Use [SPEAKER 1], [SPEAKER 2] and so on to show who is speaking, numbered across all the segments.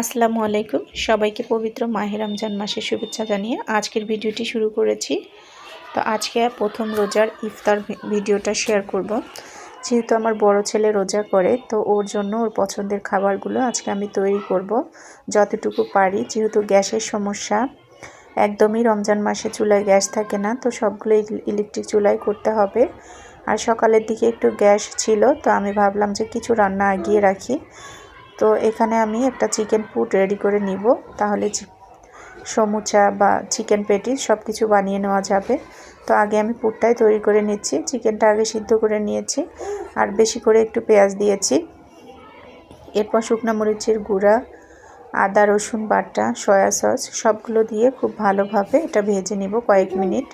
[SPEAKER 1] আসসালামু আলাইকুম। সবাইকে পবিত্র মাহে রমজান মাসের শুভেচ্ছা জানিয়ে আজকের ভিডিওটি শুরু করেছি। তো আজকে প্রথম রোজার ইফতার ভিডিওটা শেয়ার করব। যেহেতু আমার বড় ছেলে রোজা করে, তো ওর জন্য ওর পছন্দের খাবারগুলো আজকে আমি তৈরি করব। যতটুকু পারি, যেহেতু গ্যাসের সমস্যা, একদমই রমজান মাসে চুলায় গ্যাস থাকে না, তো সবগুলো ইলেকট্রিক চুলায় করতে হবে। আর সকালের দিকে একটু গ্যাস ছিল, তো আমি ভাবলাম যে কিছু রান্না এগিয়ে রাখি। তো এখানে আমি একটা চিকেন ফুড রেডি করে নিব। তাহলে সমুচা বা চিকেন পেটি সব কিছু বানিয়ে নেওয়া যাবে। তো আগে আমি পুরটাই তৈরি করে নিচ্ছি। চিকেনটা আগে সিদ্ধ করে নিয়েছি। আর বেশি করে একটু পেঁয়াজ দিয়েছি। এরপর শুকনো মরিচের গুঁড়া, আদা, রসুন বাটা, সয়া সস সবগুলো দিয়ে খুব ভালোভাবে এটা ভেজে নিব কয়েক মিনিট।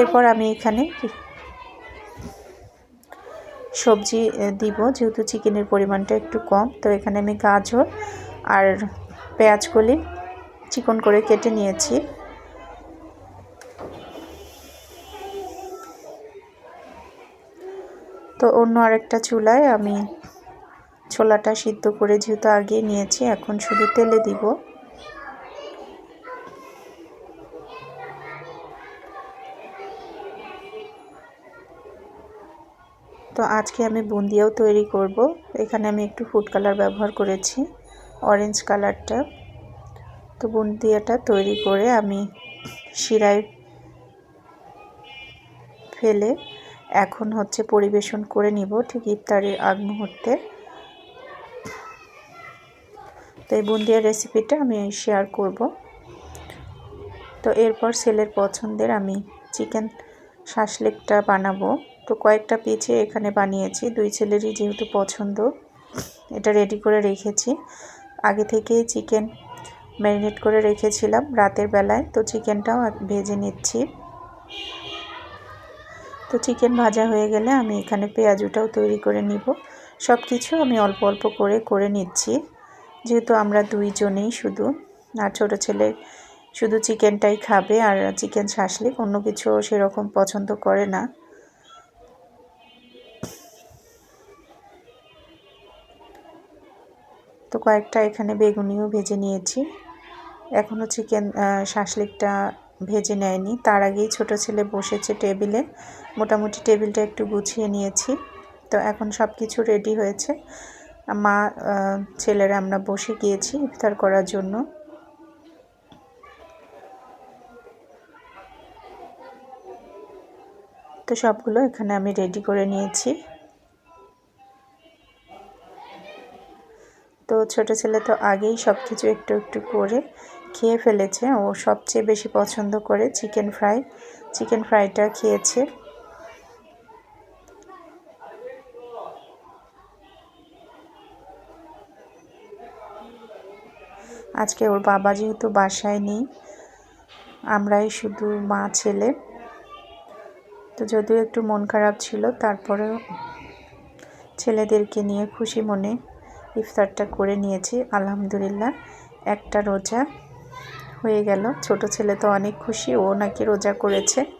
[SPEAKER 1] এরপর আমি এখানে সবজি দিব। যেহেতু চিকেনের পরিমাণটা একটু কম, তো এখানে আমি গাজর আর পেঁয়াজগুলি চিকন করে কেটে নিয়েছি। তো অন্য আরেকটা চুলায় আমি ছোলাটা সিদ্ধ করে যেহেতু আগে নিয়েছি, এখন শুধু তেলে দিব। তো আজকে আমি বুন্দিয়াও তৈরি করব। এখানে আমি একটু ফুড কালার ব্যবহার করেছি অরেঞ্জ কালারটা। তো বুন্দিয়াটা তৈরি করে আমি শিরায় ফেলে এখন হচ্ছে পরিবেশন করে নিব ঠিক ইফতারের আগ মুহূর্তে। তো এই বুন্দিয়ার রেসিপিটা আমি শেয়ার করব। তো এরপর সেলের পছন্দের আমি চিকেন শাসলেকটা বানাবো। তো কয়েকটা পিচে এখানে বানিয়েছি। দুই ছেলেরই যেহেতু পছন্দ, এটা রেডি করে রেখেছি। আগে থেকেই চিকেন ম্যারিনেট করে রেখেছিলাম রাতের বেলায়, তো চিকেনটাও ভেজে নিচ্ছি। তো চিকেন ভাজা হয়ে গেলে আমি এখানে পেঁয়াজুটাও তৈরি করে নিব। সব কিছু আমি অল্প অল্প করে করে নিচ্ছি। যেহেতু আমরা দুইজনেই শুধু, আর ছোটো ছেলে শুধু চিকেনটাই খাবে আর চিকেন শাসলিক, অন্য কিছু সেরকম পছন্দ করে না। তো কয়েকটা এখানে বেগুনিও ভেজে নিয়েছি। এখনও চিকেন শাসলিকটা ভেজে নেয়নি। তার আগেই ছোট ছেলে বসেছে টেবিলে। মোটামুটি টেবিলটা একটু গুছিয়ে নিয়েছি। তো এখন সব কিছু রেডি হয়েছে। মা ছেলেরা আমরা বসে গিয়েছি ইফতার করার জন্য। তো সবগুলো এখানে আমি রেডি করে নিয়েছি। তো ছোট ছেলে তো আগেই সব কিছু একটু একটু করে খেয়ে ফেলেছে। ও সবচেয়ে বেশি পছন্দ করে চিকেন ফ্রাই। চিকেন ফ্রাইটা খেয়েছে। আজকে ওর বাবা যেহেতু বাসায় নেই, আমরাই শুধু মা, ছেলে। তো যদিও একটু মন খারাপ ছিল, তারপরেও ছেলেদেরকে নিয়ে খুশি মনে ইফতারটা করে নিয়েছি, আলহামদুলিল্লাহ। একটা রোজা হয়ে গেল। ছোট ছেলে তো অনেক খুশি, ও নাকি রোজা করেছে।